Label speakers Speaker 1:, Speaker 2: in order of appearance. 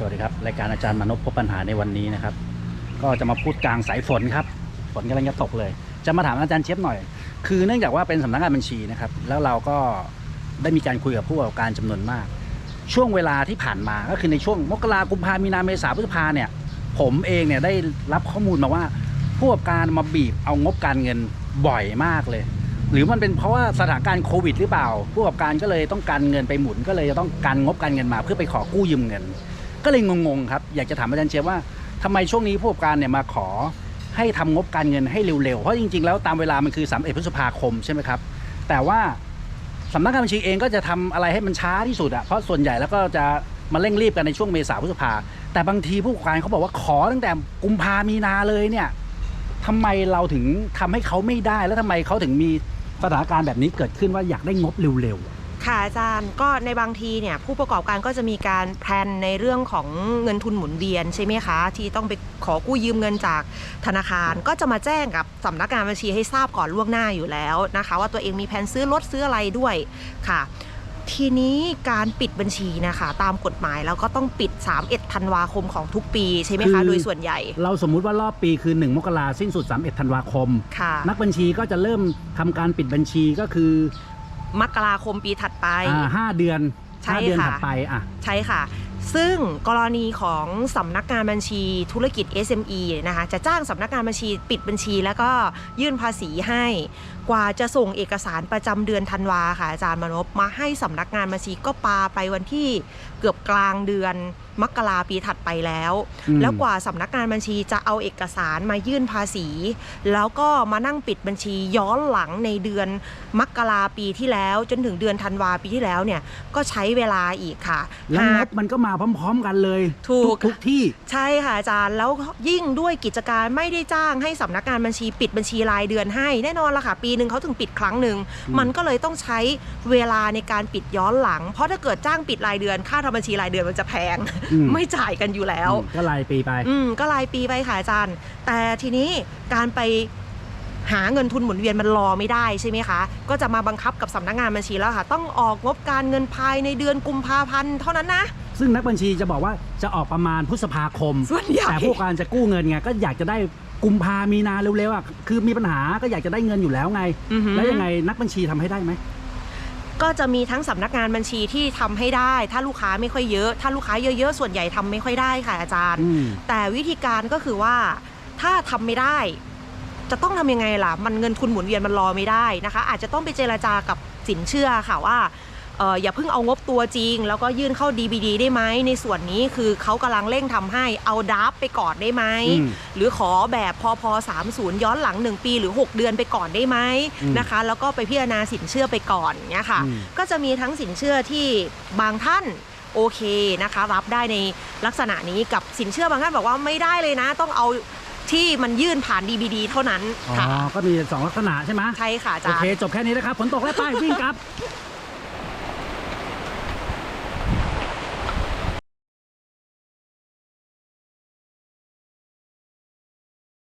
Speaker 1: สวัสดีครับ รายการอาจารย์มานพพบปัญหาในวันนี้นะครับ ก็จะมาพูดกลางสายฝนครับ ฝนกำลังจะตกเลย จะมาถามอาจารย์เชฟหน่อย คือเนื่องจากว่าเป็นสำนักงานบัญชีนะครับ แล้วเราก็ได้มีการคุยกับผู้ประกอบการจำนวนมาก ช่วงเวลาที่ผ่านมาก็คือในช่วงมกรากุมภามีนาเมษาพฤษภาเนี่ย ผมเองเนี่ยได้รับข้อมูลมาว่า ผู้ประกอบการมาบีบเอางบการเงินบ่อยมากเลย หรือมันเป็นเพราะว่าสถานการณ์โควิดหรือเปล่า ผู้ประกอบการก็เลยต้องการเงินไปหมุนก็เลยจะต้องการงบการเงินมาเพื่อไปขอกู้ยืมเงิน ก็เลยงงๆครับอยากจะถามอาจารย์เชฟว่าทำไมช่วงนี้ผู้ประกอบการเนี่ยมาขอให้ทำงบการเงินให้เร็วๆ เพราะจริงๆ แล้วตามเวลามันคือ3 1พฤษภาคมใช่ไหมครับ แต่ว่าสำนักงานบัญชีเองก็จะทำอะไรให้มันช้าที่สุดอะเพราะส่วนใหญ่แล้วก็จะมาเร่งรีบกันในช่วงเมษาพฤษภา แต่บางทีผู้ประกอบการเขาบอกว่าขอตั้งแต่กุมภามีนาเลยเนี่ยทำไมเราถึงทำให้เขาไม่ได้ แล้วทำไมเขาถึงมีสถานการณ์แบบนี้เกิดขึ้นว่าอยากได้งบเร็วๆ
Speaker 2: ค่ะอาจารย์ก็ในบางทีเนี่ยผู้ประกอบการก็จะมีการแพลนในเรื่องของเงินทุนหมุนเวียนใช่ไหมคะ ที่ต้องไปขอกู้ยืมเงินจากธนาคาร ก็จะมาแจ้งกับสำนักงานบัญชีให้ทราบก่อนล่วงหน้าอยู่แล้วนะคะ ว่าตัวเองมีแผนซื้อรถซื้ออะไรด้วยค่ะ ทีนี้การปิดบัญชีนะคะตามกฎหมายแล้วก็ต้องปิด 31ธันวาคมของทุกปีใช่ไหมคะ
Speaker 1: คือ
Speaker 2: โดยส่วนใหญ่
Speaker 1: เราสมมุติว่ารอบปีคือ 1 มกราสิ้นสุด 31 ธันวาคม
Speaker 2: ค่ะ
Speaker 1: นักบัญชีก็จะเริ่มทำการปิดบัญชีก็คือ
Speaker 2: มกราคมปีถัดไป
Speaker 1: อ่าห้าเดือน
Speaker 2: ใช่
Speaker 1: ห้าเดือน
Speaker 2: ค่ะ
Speaker 1: ถัดไปอะ
Speaker 2: ใช่ค่ะ ซึ่งกรณีของสำนักงานบัญชีธุรกิจ SME นะคะจะจ้างสำนักงานบัญชีปิดบัญชีแล้วก็ยื่นภาษีให้ กว่าจะส่งเอกสารประจำเดือนธันวาค่ะอาจารย์มนพมาให้สำนักงานบัญชีก็ปาไปวันที่เกือบกลางเดือนมกราปีถัดไปแล้ว
Speaker 1: อืม
Speaker 2: แล้วกว่าสำนักงานบัญชีจะเอาเอกสารมายื่นภาษี แล้วก็มานั่งปิดบัญชีย้อนหลังในเดือนมกราปีที่แล้ว จนถึงเดือนธันวาปีที่แล้วเนี่ยก็ใช้เวลาอีกค่ะ
Speaker 1: แล้วง
Speaker 2: หาก
Speaker 1: บมันก็มาพร้อม ๆ กันเลย
Speaker 2: ถูก
Speaker 1: ทุกที่
Speaker 2: ใช่ค่ะอาจารย์แล้วยิ่งด้วยกิจการไม่ได้จ้างให้สำนักงานบัญชีปิดบัญชีรายเดือนให้แน่นอนละค่ะ ปีหนึ่งเขาถึงปิดครั้งหนึ่ง
Speaker 1: อืม
Speaker 2: มันก็เลยต้องใช้เวลาในการปิดย้อนหลัง เพราะถ้าเกิดจ้างปิดรายเดือน ค่าทำบัญชีรายเดือนมันจะแพง
Speaker 1: อืม
Speaker 2: ไม่จ่ายกันอยู่แล้ว
Speaker 1: อืมก็รายปีไป
Speaker 2: อืมก็รายปีไปค่ะอาจารย์ แต่ทีนี้การไปหาเงินทุนหมุนเวียนมันรอไม่ได้ใช่ไหมคะ ก็จะมาบังคับกับสำนักงานบัญชีแล้วค่ะ ต้องออกงบการเงินภายในเดือนกุมภาพันธ์เท่านั้นนะ
Speaker 1: ซึ่งนักบัญชีจะบอกว่าจะออกประมาณพฤษภาคม
Speaker 2: ส่วนใหญ่
Speaker 1: แต่ผู้ประกอบการจะกู้เงินไงก็อยากจะได้กุมภามีนาเร็วๆอะคือมีปัญหาก็อยากจะได้เงินอยู่แล้วไง
Speaker 2: อือหือ
Speaker 1: แล้วยังไงนักบัญชีทำให้ได้ไหม
Speaker 2: ก็จะมีทั้งสำนักงานบัญชีที่ทำให้ได้ ถ้าลูกค้าไม่ค่อยเยอะ ถ้าลูกค้าเยอะๆ ส่วนใหญ่ทำไม่ค่อยได้ค่ะอาจารย์
Speaker 1: อืม
Speaker 2: แต่วิธีการก็คือว่าถ้าทำไม่ได้ จะต้องทำยังไงล่ะ มันเงินทุนหมุนเวียนมันรอไม่ได้นะคะ อาจจะต้องไปเจรจากับสินเชื่อค่ะว่าเอออย่าเพิ่งเอางบตัวจริง แล้วก็ยื่นเข้า DBD ได้ไหมในส่วนนี้คือเขากำลังเร่งทำให้เอาดับไปก่อนได้ไหม
Speaker 1: อืม
Speaker 2: หรือขอแบบพอพอ30 ย้อนหลัง 1 ปีหรือ 6 เดือนไปก่อนได้ไหม
Speaker 1: อืม
Speaker 2: นะคะ แล้วก็ไปพิจารณาสินเชื่อไปก่อนเนี้ยค่ะ
Speaker 1: อืม
Speaker 2: ก็จะมีทั้งสินเชื่อที่บางท่านโอเคนะคะ รับได้ในลักษณะนี้กับสินเชื่อบางท่านบอกว่าไม่ได้เลยนะ ต้องเอาที่มันยื่นผ่าน DBD เท่านั้น
Speaker 1: อ๋อ
Speaker 2: ค่ะ
Speaker 1: ก็มีสองลักษณะใช่ไหม
Speaker 2: ใช่ค่ะอา
Speaker 1: โอ
Speaker 2: จาร
Speaker 1: เค
Speaker 2: ย์
Speaker 1: จบแค่นี้นะครับฝนตกแล้วไปวิ่งกลับ